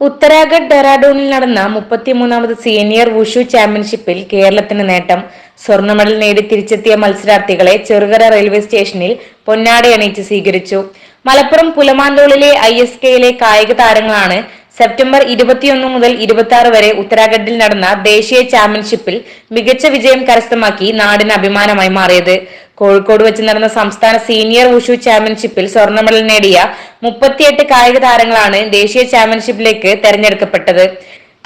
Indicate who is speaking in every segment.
Speaker 1: ഉത്തരാഖണ്ഡ് ഡെറാഡൂണിൽ നടന്ന മുപ്പത്തിമൂന്നാമത് senior wushu ചാമ്പ്യൻഷിപ്പിൽ കേരളത്തിന് നേട്ടം. സ്വർണ മെഡൽ നേടി തിരിച്ചെത്തിയ മത്സരാർത്ഥികളെ ചെറുകര റെയിൽവേ സ്റ്റേഷനിൽ പൊന്നാടയണിയിച്ച് സ്വീകരിച്ചു. മലപ്പുറം പുലമാന്തോളിലെ ഐ എസ് കെയിലെ കായിക താരങ്ങളാണ് സെപ്റ്റംബർ ഇരുപത്തിയൊന്ന് മുതൽ ഇരുപത്തി ആറ് വരെ ഉത്തരാഖണ്ഡിൽ നടന്ന ദേശീയ ചാമ്പ്യൻഷിപ്പിൽ മികച്ച വിജയം കരസ്ഥമാക്കി നാടിന് അഭിമാനമായി മാറിയത്. കോഴിക്കോട് വെച്ച് നടന്ന സംസ്ഥാന സീനിയർ വുഷു ചാമ്പ്യൻഷിപ്പിൽ സ്വർണ മെഡൽ നേടിയ മുപ്പത്തിയെട്ട് കായിക താരങ്ങളാണ് ദേശീയ ചാമ്പ്യൻഷിപ്പിലേക്ക് തെരഞ്ഞെടുക്കപ്പെട്ടത്.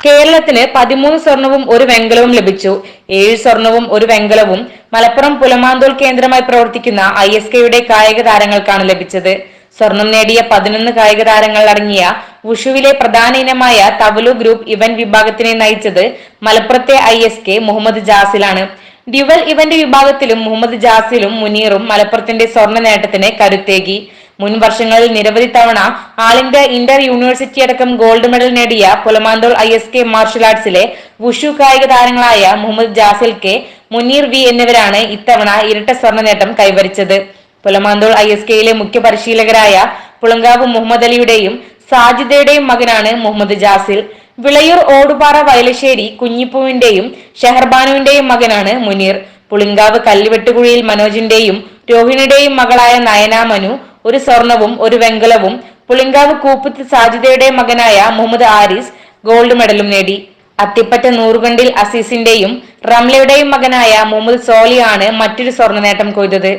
Speaker 1: കേരളത്തിന് പതിമൂന്ന് സ്വർണവും ഒരു വെങ്കലവും ലഭിച്ചു. ഏഴ് സ്വർണവും ഒരു വെങ്കലവും മലപ്പുറം പുലമാന്തോൾ കേന്ദ്രമായി പ്രവർത്തിക്കുന്ന ഐ എസ് കെയുടെ കായിക താരങ്ങൾക്കാണ് ലഭിച്ചത്. സ്വർണം നേടിയ പതിനൊന്ന് കായിക താരങ്ങൾ അടങ്ങിയ വുഷുവിലെ പ്രധാന ഇനമായ തവലു ഗ്രൂപ്പ് ഇവന്റ് വിഭാഗത്തിനെ നയിച്ചത് മലപ്പുറത്തെ ഐ എസ് കെ മുഹമ്മദ് ജാസിലാണ്. ഡ്യുവൽ ഇവന്റ് വിഭാഗത്തിലും മുഹമ്മദ് ജാസിലും മുനീറും മലപ്പുറത്തിന്റെ സ്വർണ നേട്ടത്തിന് കരുത്തേകി. മുൻ വർഷങ്ങളിൽ നിരവധി തവണ ആൾ ഇന്ത്യ ഇന്റർ യൂണിവേഴ്സിറ്റി അടക്കം ഗോൾഡ് മെഡൽ നേടിയ Pulamanthole I S K martial ആർട്സിലെ wushu കായിക താരങ്ങളായ മുഹമ്മദ് ജാസിൽ കെ മുനീർ വി എന്നിവരാണ് ഇത്തവണ ഇരട്ട സ്വർണ നേട്ടം കൈവരിച്ചത്. പുലമാന്തോൾ ഐ എസ് കെയിലെ മുഖ്യ പരിശീലകരായ പുളങ്കാവ് മുഹമ്മദ് അലിയുടെയും സാജിദയുടെയും മകനാണ് മുഹമ്മദ് ജാസിൽ. വിളയൂർ ഓടുപാറ വയലശ്ശേരി കുഞ്ഞിപ്പൂവിന്റെയും ഷെഹർബാനുവിന്റെയും മകനാണ് മുനീർ. പുളിങ്കാവ് കല്ലുവെട്ടുകുഴിയിൽ മനോജിന്റെയും രോഹിണിയുടെയും മകളായ നയന മനു ഒരു സ്വർണവും ഒരു വെങ്കലവും പുളിങ്കാവ് കൂപ്പത്ത് സാജിദയുടെ മകനായ മുഹമ്മദ് ആരിസ് ഗോൾഡ് മെഡലും നേടി. അത്തിപ്പറ്റ നൂറുകണ്ടിൽ അസീസിന്റെയും റംലയുടെയും മകനായ മുഹമ്മദ് സോളിയാണ് മറ്റൊരു സ്വർണ നേട്ടം കൊയ്തത്.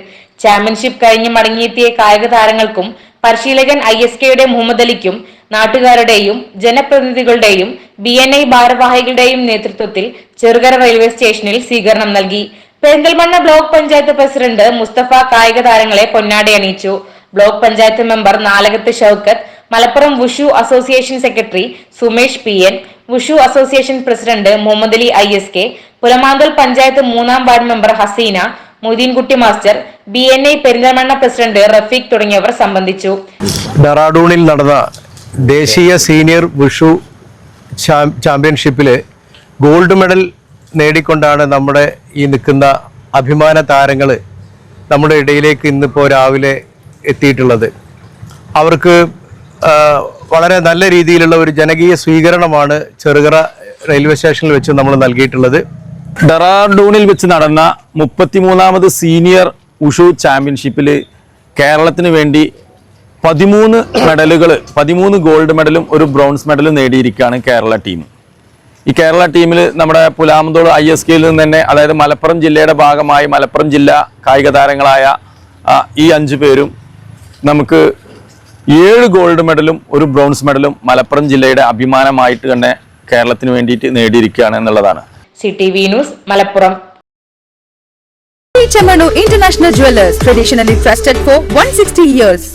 Speaker 1: ചാമ്പ്യൻഷിപ്പ് കഴിഞ്ഞ് മടങ്ങിയെത്തിയ കായിക താരങ്ങൾക്കും പരിശീലകൻ ഐ എസ് കെയുടെ മുഹമ്മദ് അലിക്കും നാട്ടുകാരുടെയും ജനപ്രതിനിധികളുടെയും ബി എൻ ഐ ഭാരവാഹികളുടെയും നേതൃത്വത്തിൽ ചെറുകര റെയിൽവേ സ്റ്റേഷനിൽ സ്വീകരണം നൽകി. പെരിന്തൽമണ്ണ ബ്ലോക്ക് പഞ്ചായത്ത് പ്രസിഡന്റ് മുസ്തഫ കായിക താരങ്ങളെ പൊന്നാടി അണിയിച്ചു. Block panchayat member Nalakath Shoukath Malappuram wushu association secretary Sumesh P N wushu association president Muhammad Ali I S K Pulamanthole panchayat മൂന്നാം ward member Haseena Moideenkutty master B N I Perinthalmanna president Rafeeq തുടങ്ങിയവർ സംബന്ധിച്ചു.
Speaker 2: ഡെറാഡൂണിൽ നടന്ന ദേശീയ senior wushu ചാമ്പ്യൻഷിപ്പിൽ gold medal നേടിക്കൊണ്ടാണ് നമ്മുടെ ഈ നിൽക്കുന്ന അഭിമാന താരങ്ങൾ നമ്മുടെ ഇടയിലേക്ക് ഇന്നിപ്പോൾ രാവിലെ എത്തിയിട്ടുള്ളത്. അവർക്ക് വളരെ നല്ല രീതിയിലുള്ള ഒരു ജനകീയ സ്വീകരണമാണ് ചെറുകര റെയിൽവേ സ്റ്റേഷനിൽ വെച്ച് നമ്മൾ നൽകിയിട്ടുള്ളത്.
Speaker 3: ഡെറാഡൂണിൽ വെച്ച് നടന്ന മുപ്പത്തിമൂന്നാമത് സീനിയർ ഉഷു ചാമ്പ്യൻഷിപ്പിൽ കേരളത്തിന് വേണ്ടി പതിമൂന്ന് മെഡലുകൾ പതിമൂന്ന് ഗോൾഡ് മെഡലും ഒരു ബ്രോൺസ് മെഡലും നേടിയിരിക്കുകയാണ് കേരള ടീം ഈ കേരള ടീമിൽ നമ്മുടെ പുലാമന്തോട് ഐ എസ് കെയിൽ നിന്ന് തന്നെ അതായത് മലപ്പുറം ജില്ലയുടെ ഭാഗമായി മലപ്പുറം ജില്ല കായിക താരങ്ങളായ ഈ അഞ്ച് പേരും നമുക്ക് ഏഴ് ഗോൾഡ് മെഡലും ഒരു ബ്രോൺസ് മെഡലും മലപ്പുറം ജില്ലയുടെ അഭിമാനമായിട്ട് തന്നെ കേരളത്തിന് വേണ്ടിയിട്ട് നേടിയിരിക്കുകയാണ് എന്നുള്ളതാണ്
Speaker 1: C T V news Malappuram
Speaker 4: Chamano International Jewelers, traditionally trusted for 160 years.